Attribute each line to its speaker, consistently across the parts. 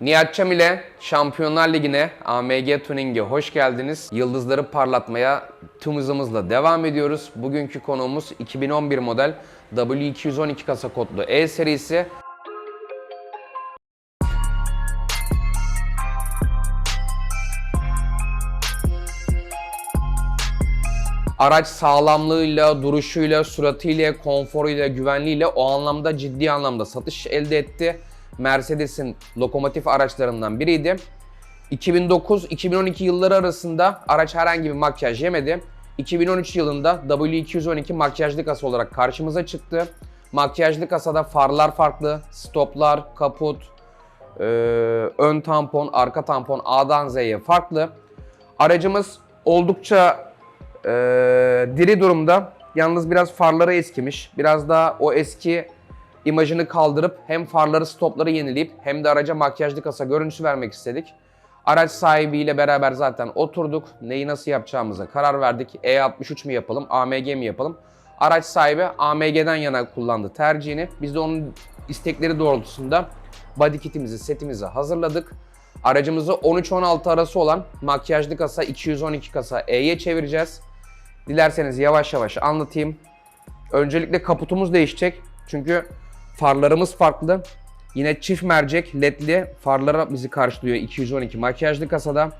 Speaker 1: Nihat ile Şampiyonlar Ligi'ne AMG Tuning'e hoş geldiniz. Yıldızları parlatmaya tüm hızımızla devam ediyoruz. Bugünkü konuğumuz 2011 model W212 kasa kodlu E serisi. Araç sağlamlığıyla, duruşuyla, suratıyla, konforuyla, güvenliğiyle o anlamda ciddi anlamda satış elde etti. Mercedes'in lokomotif araçlarından biriydi. 2009-2012 yılları arasında araç herhangi bir makyaj yemedi. 2013 yılında W212 makyajlı kasa olarak karşımıza çıktı. Makyajlı kasada farlar farklı, stoplar, kaput, e, ön tampon, arka tampon A'dan Z'ye farklı. Aracımız oldukça e, diri durumda. Yalnız biraz farları eskimiş. Biraz daha o eski imajını kaldırıp hem farları stopları yenileyip hem de araca makyajlı kasa görüntüsü vermek istedik. Araç sahibiyle beraber zaten oturduk. Neyi nasıl yapacağımıza karar verdik. E63 mi yapalım, AMG mi yapalım? Araç sahibi AMG'den yana kullandı tercihini. Biz de onun istekleri doğrultusunda body kitimizi, setimizi hazırladık. Aracımızı 13-16 arası olan makyajlı kasa 212 kasa E'ye çevireceğiz. Dilerseniz yavaş yavaş anlatayım. Öncelikle kaputumuz değişecek. Çünkü farlarımız farklı. Yine çift mercek ledli farlara bizi karşılıyor 212 makyajlı kasada.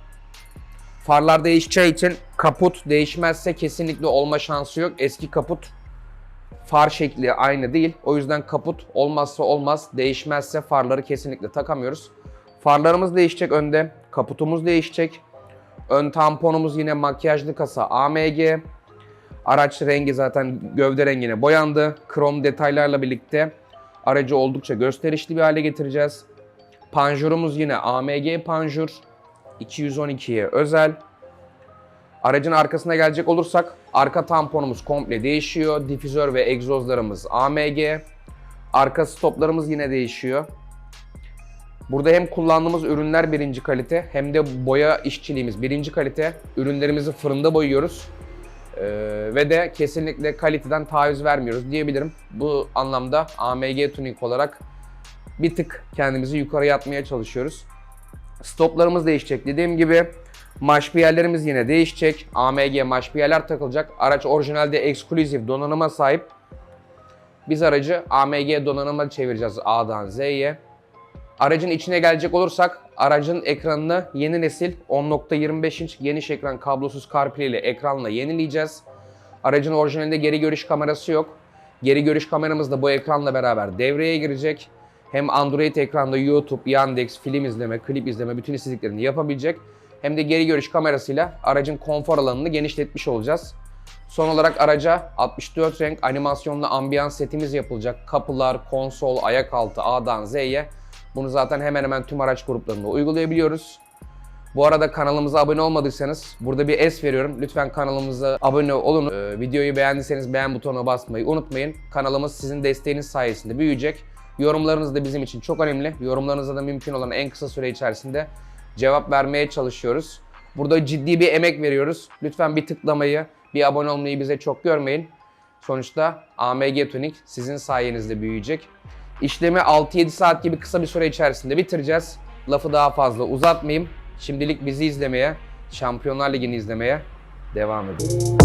Speaker 1: Farlar değişeceği için kaput değişmezse kesinlikle olma şansı yok. Eski kaput far şekli aynı değil. O yüzden kaput olmazsa olmaz. Değişmezse farları kesinlikle takamıyoruz. Farlarımız değişecek önde. Kaputumuz değişecek. Ön tamponumuz yine makyajlı kasa AMG. Araç rengi zaten gövde rengine boyandı. Krom detaylarla birlikte aracı oldukça gösterişli bir hale getireceğiz. Panjurumuz yine AMG panjur. 212'ye özel. Aracın arkasına gelecek olursak arka tamponumuz komple değişiyor. Difüzör ve egzozlarımız AMG. Arka stoplarımız yine değişiyor. Burada hem kullandığımız ürünler birinci kalite hem de boya işçiliğimiz birinci kalite. Ürünlerimizi fırında boyuyoruz. Ee, ve de kesinlikle kaliteden taviz vermiyoruz diyebilirim. Bu anlamda AMG Tuning olarak bir tık kendimizi yukarıya atmaya çalışıyoruz. Stoplarımız değişecek. Dediğim gibi maşpiyerlerimiz yine değişecek. AMG maşpiyerler takılacak. Araç orijinalde eksklusif donanıma sahip. Biz aracı AMG donanıma çevireceğiz A'dan Z'ye. Aracın içine gelecek olursak aracın ekranını yeni nesil 10.25 inç geniş ekran kablosuz CarPlay ile ekranla yenileyeceğiz. Aracın orijinalinde geri görüş kamerası yok. Geri görüş kameramız da bu ekranla beraber devreye girecek. Hem Android ekranda YouTube, Yandex, film izleme, klip izleme bütün istediklerini yapabilecek. Hem de geri görüş kamerasıyla aracın konfor alanını genişletmiş olacağız. Son olarak araca 64 renk animasyonlu ambiyans setimiz yapılacak. Kapılar, konsol, ayak altı A'dan Z'ye bunu zaten hemen hemen tüm araç gruplarında uygulayabiliyoruz. Bu arada kanalımıza abone olmadıysanız burada bir es veriyorum. Lütfen kanalımıza abone olun. Ee, videoyu beğendiyseniz beğen butonuna basmayı unutmayın. Kanalımız sizin desteğiniz sayesinde büyüyecek. Yorumlarınız da bizim için çok önemli. Yorumlarınıza da mümkün olan en kısa süre içerisinde cevap vermeye çalışıyoruz. Burada ciddi bir emek veriyoruz. Lütfen bir tıklamayı, bir abone olmayı bize çok görmeyin. Sonuçta AMG Tuning sizin sayenizde büyüyecek. İşlemi 6-7 saat gibi kısa bir süre içerisinde bitireceğiz. Lafı daha fazla uzatmayayım. Şimdilik bizi izlemeye, Şampiyonlar Ligi'ni izlemeye devam edin.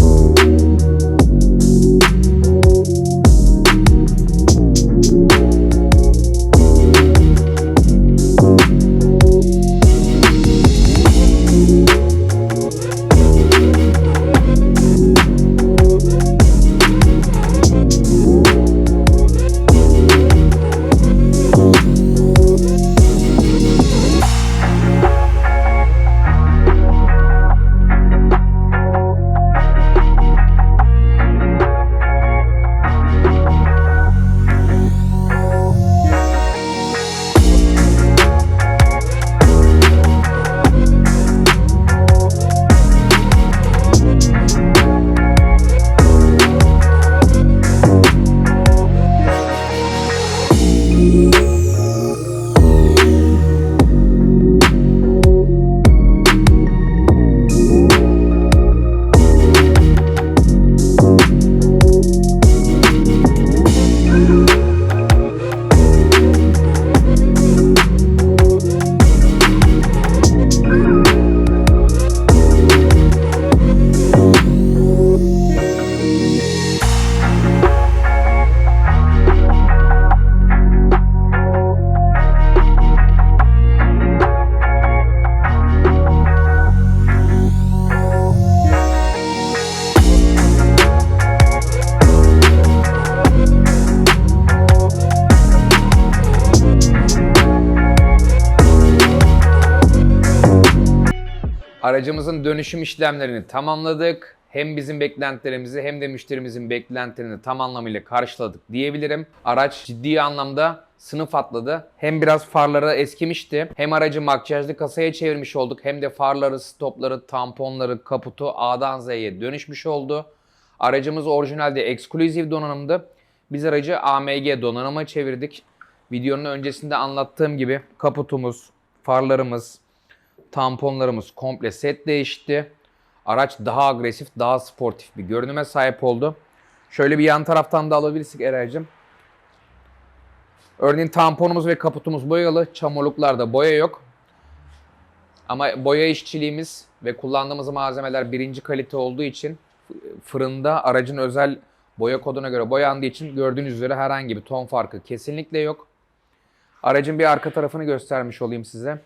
Speaker 1: Aracımızın dönüşüm işlemlerini tamamladık. Hem bizim beklentilerimizi hem de müşterimizin beklentilerini tam anlamıyla karşıladık diyebilirim. Araç ciddi anlamda sınıf atladı. Hem biraz farları eskimişti. Hem aracı makyajlı kasaya çevirmiş olduk. Hem de farları, stopları, tamponları, kaputu A'dan Z'ye dönüşmüş oldu. Aracımız orijinalde eksklusif donanımdı. Biz aracı AMG donanıma çevirdik. Videonun öncesinde anlattığım gibi kaputumuz, farlarımız, tamponlarımız komple set değişti. Araç daha agresif, daha sportif bir görünüme sahip oldu. Şöyle bir yan taraftan da alabilirsek Eray'cığım. Örneğin tamponumuz ve kaputumuz boyalı. Çamurluklarda boya yok. Ama boya işçiliğimiz ve kullandığımız malzemeler birinci kalite olduğu için fırında aracın özel boya koduna göre boyandığı için gördüğünüz üzere herhangi bir ton farkı kesinlikle yok. Aracın bir arka tarafını göstermiş olayım size.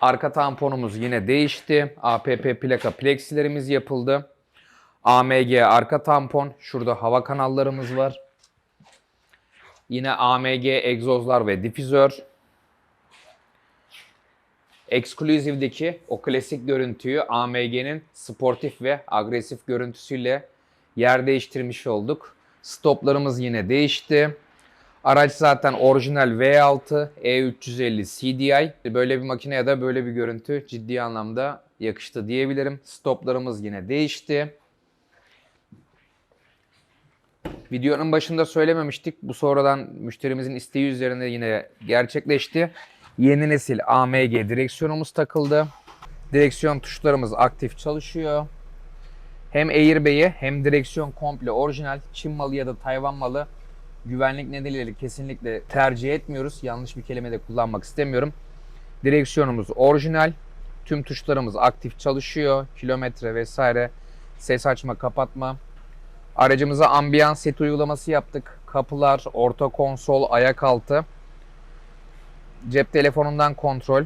Speaker 1: Arka tamponumuz yine değişti. APP plaka plexilerimiz yapıldı. AMG arka tampon. Şurada hava kanallarımız var. Yine AMG egzozlar ve difüzör. Exclusive'deki o klasik görüntüyü AMG'nin sportif ve agresif görüntüsüyle yer değiştirmiş olduk. Stoplarımız yine değişti. Araç zaten orijinal V6 E350 CDI. Böyle bir makineye de böyle bir görüntü ciddi anlamda yakıştı diyebilirim. Stoplarımız yine değişti. Videonun başında söylememiştik. Bu sonradan müşterimizin isteği üzerine yine gerçekleşti. Yeni nesil AMG direksiyonumuz takıldı. Direksiyon tuşlarımız aktif çalışıyor. Hem airbag'i hem direksiyon komple orijinal. Çin malı ya da Tayvan malı güvenlik nedeniyle kesinlikle tercih etmiyoruz. Yanlış bir kelime de kullanmak istemiyorum. Direksiyonumuz orijinal. Tüm tuşlarımız aktif çalışıyor. Kilometre vesaire ses açma kapatma. Aracımıza ambiyans set uygulaması yaptık. Kapılar, orta konsol, ayak altı. Cep telefonundan kontrol.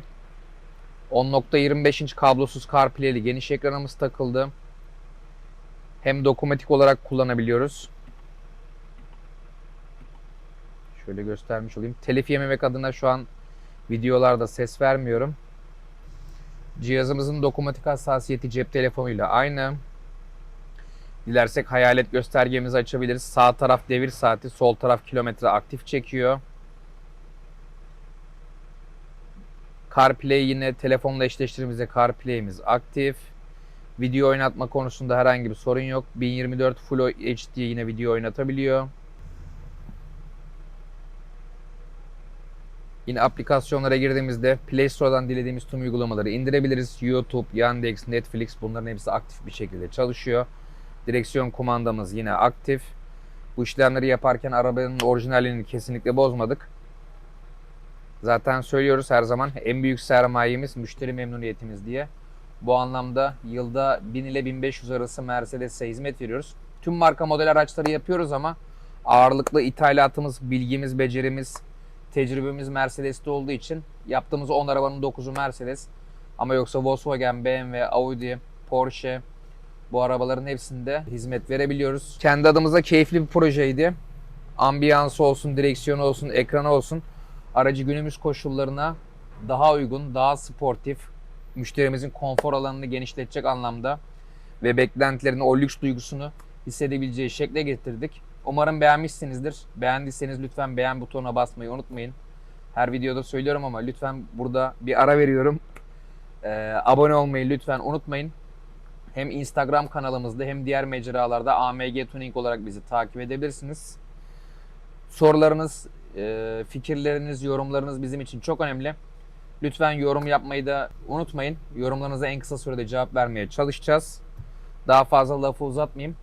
Speaker 1: 10.25 inç kablosuz CarPlay'li geniş ekranımız takıldı. Hem dokunmatik olarak kullanabiliyoruz. Şöyle göstermiş olayım. Telif yememek adına şu an videolarda ses vermiyorum. Cihazımızın dokunmatik hassasiyeti cep telefonuyla aynı. Dilersek hayalet göstergemizi açabiliriz. Sağ taraf devir saati, sol taraf kilometre aktif çekiyor. CarPlay yine telefonla eşleştirdiğimizde CarPlay'imiz aktif. Video oynatma konusunda herhangi bir sorun yok. 1024 Full HD yine video oynatabiliyor. Yine aplikasyonlara girdiğimizde Play Store'dan dilediğimiz tüm uygulamaları indirebiliriz. YouTube, Yandex, Netflix bunların hepsi aktif bir şekilde çalışıyor. Direksiyon kumandamız yine aktif. Bu işlemleri yaparken arabanın orijinalini kesinlikle bozmadık. Zaten söylüyoruz her zaman en büyük sermayemiz müşteri memnuniyetimiz diye. Bu anlamda yılda 1000 ile 1500 arası Mercedes'e hizmet veriyoruz. Tüm marka model araçları yapıyoruz ama ağırlıklı ithalatımız, bilgimiz, becerimiz, tecrübemiz Mercedes'te olduğu için yaptığımız 10 arabanın 9'u Mercedes. Ama yoksa Volkswagen, BMW, Audi, Porsche bu arabaların hepsinde hizmet verebiliyoruz. Kendi adımıza keyifli bir projeydi. Ambiyansı olsun, direksiyonu olsun, ekranı olsun. Aracı günümüz koşullarına daha uygun, daha sportif, müşterimizin konfor alanını genişletecek anlamda ve beklentilerini, o lüks duygusunu hissedebileceği şekle getirdik. Umarım beğenmişsinizdir. Beğendiyseniz lütfen beğen butonuna basmayı unutmayın. Her videoda söylüyorum ama lütfen burada bir ara veriyorum. Ee, abone olmayı lütfen unutmayın. Hem Instagram kanalımızda hem diğer mecralarda AMG Tuning olarak bizi takip edebilirsiniz. Sorularınız, e, fikirleriniz, yorumlarınız bizim için çok önemli. Lütfen yorum yapmayı da unutmayın. Yorumlarınıza en kısa sürede cevap vermeye çalışacağız. Daha fazla lafı uzatmayayım.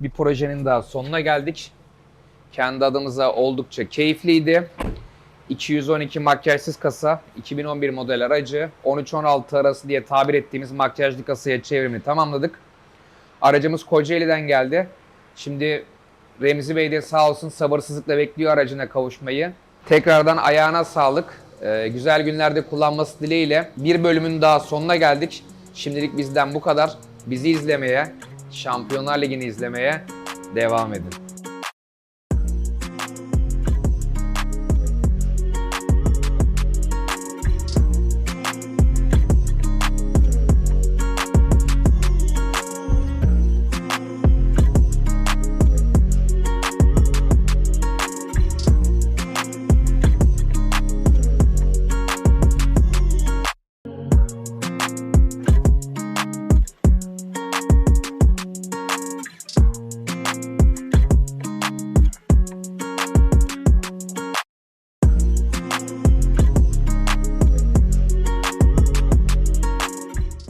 Speaker 1: Bir projenin daha sonuna geldik. Kendi adımıza oldukça keyifliydi. 212 makyajsız kasa, 2011 model aracı, 13-16 arası diye tabir ettiğimiz makyajlı kasaya çevrimini tamamladık. Aracımız Kocaeli'den geldi. Şimdi Remzi Bey de sağ olsun sabırsızlıkla bekliyor aracına kavuşmayı. Tekrardan ayağına sağlık. Ee, güzel günlerde kullanması dileğiyle bir bölümün daha sonuna geldik. Şimdilik bizden bu kadar. Bizi izlemeye, Şampiyonlar Ligi'ni izlemeye devam edin.